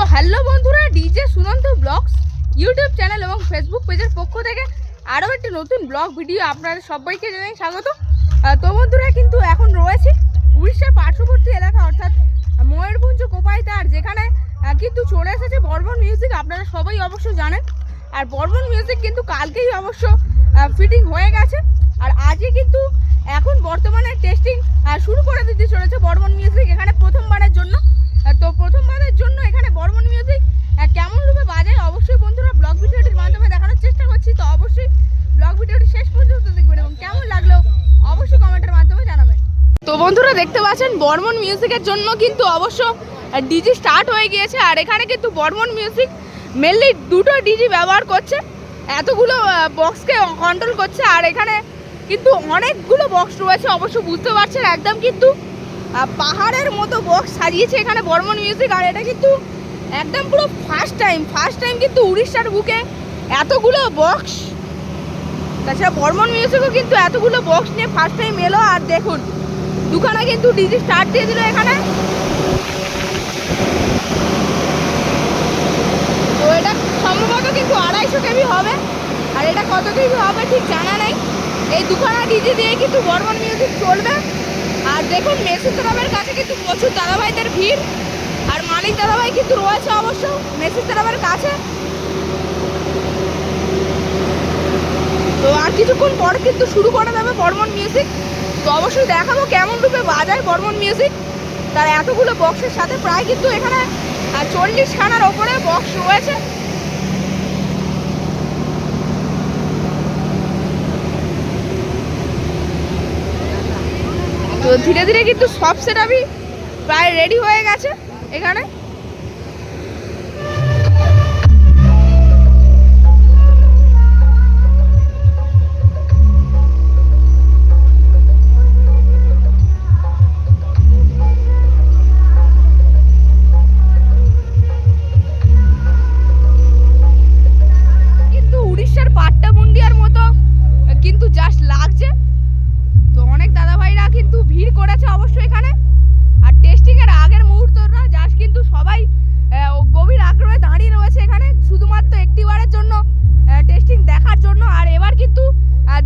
তো হ্যালো বন্ধুরা DJ Sunanta blogs YouTube channel এবং ফেসবুক পেজের পক্ষ থেকে আরও একটি নতুন ব্লগ ভিডিও আপনাদের সবাইকে জানাই স্বাগত। তো বন্ধুরা, কিন্তু এখন রয়েছে উড়িষ্যার পার্শ্ববর্তী এলাকা, অর্থাৎ ময়ূরভঞ্জ কোপাইতার যেখানে কিন্তু চলে এসেছে বর্মন মিউজিক আপনারা সবাই অবশ্য জানেন। আর বর্মন মিউজিক কিন্তু কালকেই অবশ্য ফিটিং হয়ে গেছে। আর আজকে কিন্তু এখন বর্তমানে টেস্টিং শুরু করে দিতে চলেছে বর্মন মিউজিক এখানে প্রথমবারের জন্য আহ, তো প্রথমবারের জন্য এখানে বর্মন মিউজিক আহ, কেমন রূপে বাজায় অবশ্যই বন্ধুরা ব্লগ ভিডিওটির মাধ্যমে দেখানোর চেষ্টা করছি তো অবশ্যই ব্লগ ভিডিওটি শেষ পর্যন্ত দেখবেন এবং কেমন লাগল অবশ্যই কমেন্টের মাধ্যমে জানাবেন তো বন্ধুরা দেখতে পাচ্ছেন বর্মন মিউজিকের জন্য কিন্তু অবশ্য ডিজি স্টার্ট হয়ে গিয়েছে। আর এখানে কিন্তু বর্মন মিউজিক মেনলি দুটো ডিজি ব্যবহার করছে। এতগুলো বক্সকে কন্ট্রোল করছে। আর এখানে কিন্তু অনেকগুলো বক্স রয়েছে, অবশ্য বুঝতে পারছেন একদম কিন্তু পাহাড়ের মতো বক্স সাজিয়েছে এখানে বর্মন মিউজিক আর এটা কিন্তু একদম পুরো ফার্স্ট টাইম ফার্স্ট টাইম কিন্তু উড়িষ্যার বুকে এতগুলো বক্স তাছাড়া বর্মন মিউজিকও কিন্তু এতগুলো বক্স নিয়ে ফার্স্ট টাইম এলো। আর দেখুন দুখানা কিন্তু ডিজি স্টার্ট দিয়ে দিল এখানে। তো এটা সম্ভবত কিন্তু আড়াইশো কেবি হবে। আর এটা কত কেবি হবে ঠিক জানা নেই। এই দুখানা ডিজি দিয়ে কিন্তু বর্মন মিউজিক চলবে। আর দেখুন মেসি তরফের কাছে কিন্তু প্রচুর দাদাভাইদের ভিড়। আর মালিক দাদাভাই কিন্তু রয়েছে অবশ্য মেসি তরফের কাছে। তো আর কিছুক্ষণ পর কিন্তু শুরু করে দেবে বর্মন মিউজিক। তো অবশ্যই দেখাবো কেমন রূপে বাজায় বর্মন মিউজিক তার এতগুলো বক্সের সাথে প্রায় কিন্তু এখানে চল্লিশ খানার ওপরে বক্স রয়েছে। তো ধীরে ধীরে কিন্তু সব সেটআপই প্রায় রেডি হয়ে গেছে এখানে। অবশ্যই এখানে। আর টেস্টিং এর আগের মুহূর্তটা জাস্ট কিন্তু সবাই গভীর আগ্রহে দাঁড়িয়ে রয়েছে এখানে। শুধুমাত্র একটি বারের জন্য টেস্টিং দেখার জন্য। আর এবার কিন্তু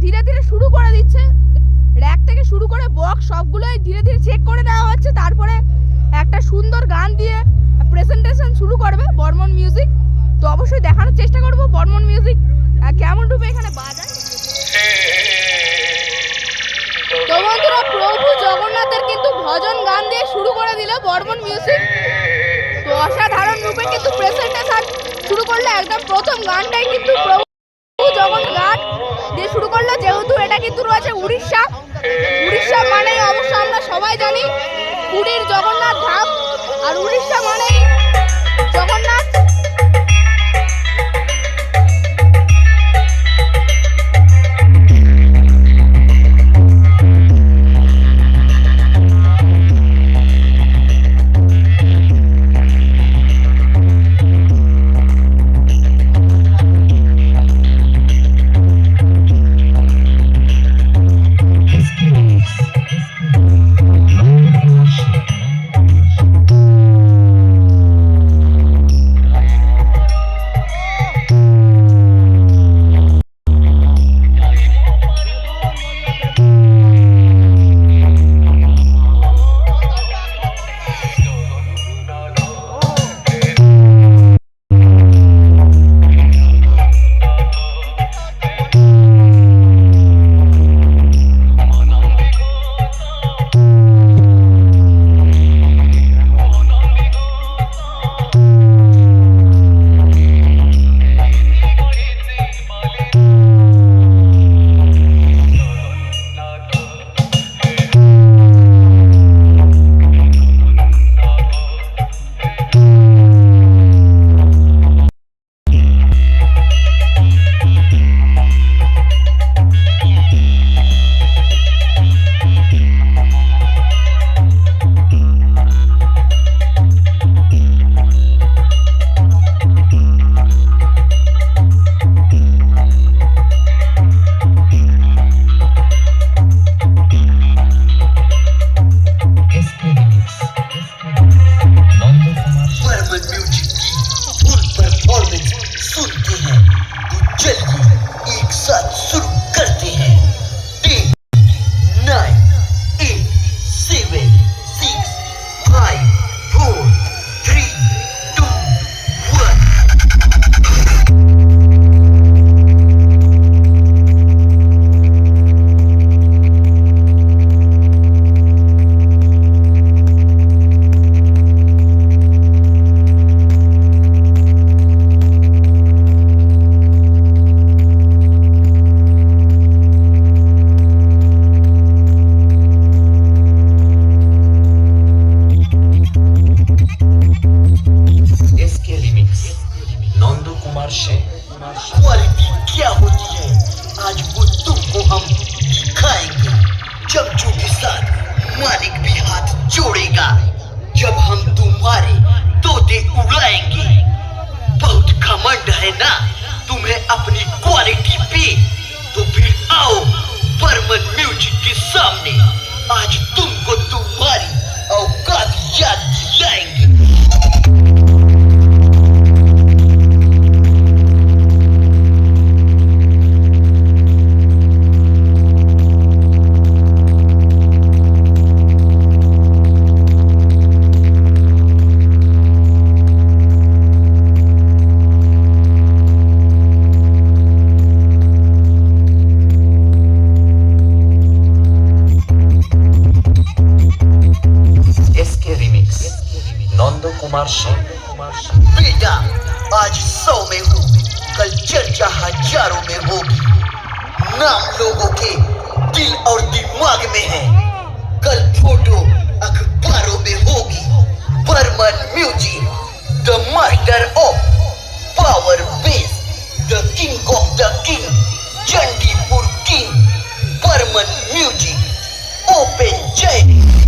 ধীরে ধীরে শুরু করে দিচ্ছে। র্যাক থেকে শুরু করে বক্স সবগুলোই ধীরে ধীরে চেক করে দেওয়া হচ্ছে। তারপরে একটা সুন্দর গান দিয়ে প্রেজেন্টেশন শুরু করবে বর্মন মিউজিক তো অবশ্যই দেখানোর চেষ্টা করব বর্মন মিউজিক কেমন রূপে এখানে বাজায়? জগন্নাথের কিন্তু ভজন গান দিয়ে শুরু করে দিল বর্মন মিউজিক। তো অসাধারণ রূপে কিন্তু প্রেজেন্টেশন শুরু করল। একদম প্রথম গানটাই কিন্তু প্রভু জগন্নাথ গান দিয়ে শুরু করল। যেহেতু এটা কিন্তু রয়েছে উড়িষ্যা উড়িষ্যা মানে অবশ্য আমরা সবাই জানি পুরীর জগন্নাথ ধাম। আর উড়িষ্যা মানে क्वालिटी क्या होती है? आज वो तुमको हम दिखाएँगे। जब जो के साथ मालिक भी हाथ जोड़ेगा, जब हम तुम्हारे तोते उड़ाएँगे। बहुत घमंड है ना? से बेटा, आज सौ में हूँ, कल चर्चा हज़ारों में होगी। नाम लोगों के दिल और दिमाग में है। कल फ़ोटो अखबारों में होगी। Barman music the master of power bass, the king of the king, Chandipur king, Barman music open जय